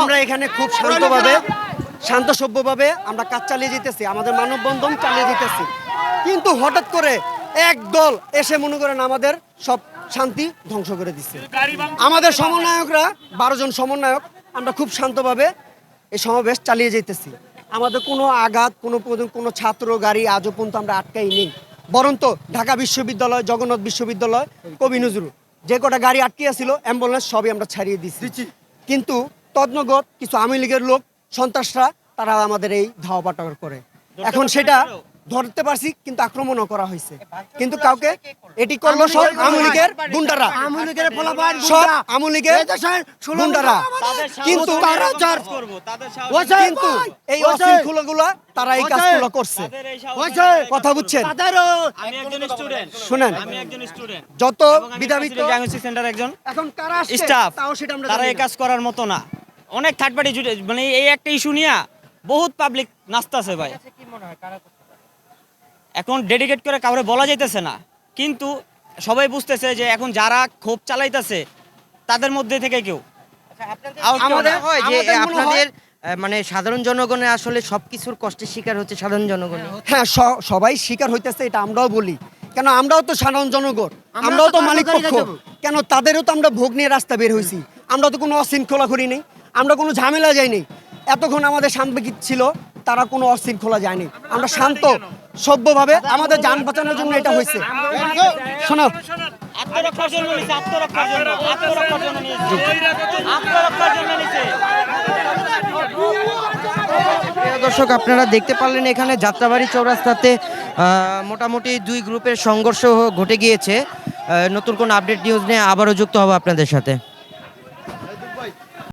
আমরা এখানে খুব শান্তভাবে শান্ত সভ্যভাবে আমরা কাজ চালিয়ে যেতেছি আমাদের মানববন্ধন চালিয়ে যেতেছি কিন্তু হঠাৎ করে এক দল এসে মনে করেন আমাদের সব শান্তি ধ্বংস করে দিচ্ছে আমাদের সমন্বয়করা বারো জন সমন্বয়ক আমরা খুব শান্তভাবে এই সমাবেশ চালিয়ে যেতেছি আমাদের কোনো আঘাত কোনো কোনো ছাত্র গাড়ি আজও পর্যন্ত আমরা আটকাই নেই। বরন্ত ঢাকা বিশ্ববিদ্যালয় জগন্নাথ বিশ্ববিদ্যালয় কবি নজরুল যে কটা গাড়ি আটকিয়েছিল অ্যাম্বুলেন্স সবই আমরা ছাড়িয়ে দিচ্ছি। কিন্তু তদনগত কিছু আওয়ামী লীগের লোক সন্ত্রাসরা তারা আমাদের এই ধাওয়া পাটর করে। এখন সেটা ধরতে পারছি কিন্তু আক্রমণও করা হয়েছে। কিন্তু কাউকে এটি করল সব আওয়ামী লীগের গুন্ডারা। আওয়ামী লীগের সব আওয়ামী গুন্ডারা। কিন্তু কিন্তু এই অশৃঙ্খলাগুলো তারা এই কাজগুলো করছে। কথা বুঝছেন? তাদেরও আমি একজন স্টুডেন্ট। শুনেন। আমি একজন স্টুডেন্ট। যত বিধাবিত সেন্টার একজন এখন কারা স্টাফ। তাও সেটা আমরা তারা এই কাজ করার মতো না। অনেক থার্ড পার্টি জুড়ে মানে এই একটা ইস্যু নিয়ে বহুত পাবলিক নাচতেছে ভাই। এখন ডেডিকেট করে কাউরে বলা যাইতেছে না। কিন্তু সবাই বুঝতেছে যে এখন যারা ক্ষোভ চালাইতেছে তাদের মধ্যে থেকে কেউ। আমাদের হয় যে আপনাদের মানে সাধারণ জনগণের আসলে সবকিছুর কষ্টের শিকার হচ্ছে সাধারণ জনগণ হ্যাঁ সবাই শিকার হইতেছে এটা আমরাও বলি। কেন আমরাও তো সাধারণ জনগণ আমরাও তো তো মালিক পক্ষ। কেন তাদেরও তো আমরা ভোগ নিয়ে রাস্তা বের হয়েছি আমরা তো কোনো অশৃঙ্খলা করি নাই। আমরা কোনো ঝামেলা যাইনি। এতক্ষণ আমাদের সাম্প্রতিক ছিল, তারা কোনো অশৃঙ্খলা যায়নি। আমরা শান্ত, সভ্যভাবে আমাদের যান বাঁচানোর জন্য এটা হয়েছে। শোনো। দর্শক, আপনারা দেখতে পারলেন এখানে যাত্রাবাড়ি চৌরাস্তাতে মোটামুটি দুই গ্রুপের সংঘর্ষ ঘটে গিয়েছে। নতুন কোন আপডেট নিউজ নিয়ে আবারও যুক্ত হব আপনাদের সাথে।